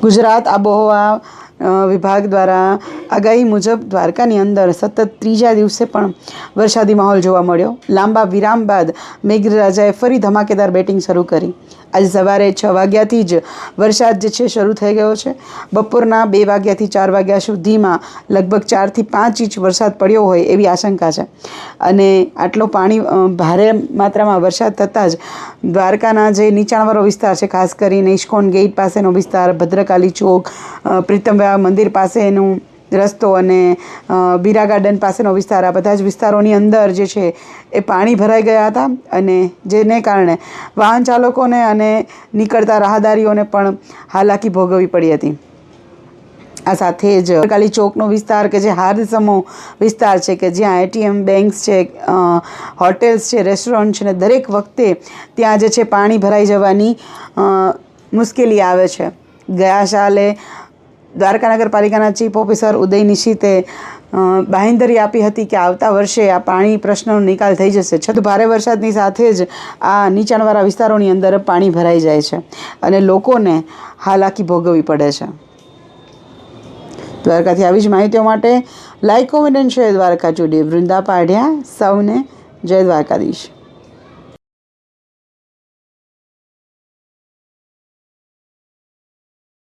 ગુજરાત આબોહવા વિભાગ દ્વારા આગાહી મુજબ દ્વારકાની અંદર સતત ત્રીજા દિવસે પણ વરસાદી માહોલ જોવા મળ્યો. લાંબા વિરામ બાદ મેઘરાજાએ ફરી ધમાકેદાર બેટિંગ શરૂ કરી. આજે સવારે છ વાગ્યાથી જ વરસાદ જે છે શરૂ થઈ ગયો છે. બપોરના બે વાગ્યાથી ચાર વાગ્યા સુધીમાં લગભગ ચારથી પાંચ ઇંચ વરસાદ પડ્યો હોય એવી આશંકા છે. અને આટલો પાણી ભારે માત્રામાં વરસાદ થતાં જ દ્વારકાના જે નીચાણવાળો વિસ્તાર છે, ખાસ કરીને ઇસ્કોન ગેટ પાસેનો વિસ્તાર, ભદ્રકાલી ચોક પ્રીતમવ્યા મંદિર પાસેનું રસ્તો અને બીરા ગાર્ડન પાસેનો વિસ્તાર, આ બધા જ વિસ્તારોની અંદર જે છે એ પાણી ભરાઈ ગયા હતા અને જેને કારણે વાહન ચાલકોને અને નીકળતા રાહદારીઓને પણ હાલાકી ભોગવવી પડી હતી. આ સાથે જ કાલી ચોકનો વિસ્તાર કે જે હાર્દ સમૂહ વિસ્તાર છે કે જ્યાં એટીએમ બેંક્સ છે હોટેલ્સ છે, રેસ્ટોરન્ટ છે ને દરેક વખતે ત્યાં જે છે પાણી ભરાઈ જવાની મુશ્કેલી આવે છે. ગયા સાલે દ્વારકા નગરપાલિકાના ચીફ ઓફિસર ઉદય નિશિતે બાહેંધરી આપી હતી કે આવતા વર્ષે આ પાણી પ્રશ્નનો નિકાલ થઈ જશે. છતાં ભારે વરસાદની સાથે જ આ નીચાણવાળા વિસ્તારોની અંદર પાણી ભરાઈ જાય છે અને લોકોને હાલાકી ભોગવવી પડે છે. દ્વારકાથી આવી જ માહિતીઓ માટે like comment and share Dwarka today Vrunda Padhya, સૌને જય દ્વારકાધીશ.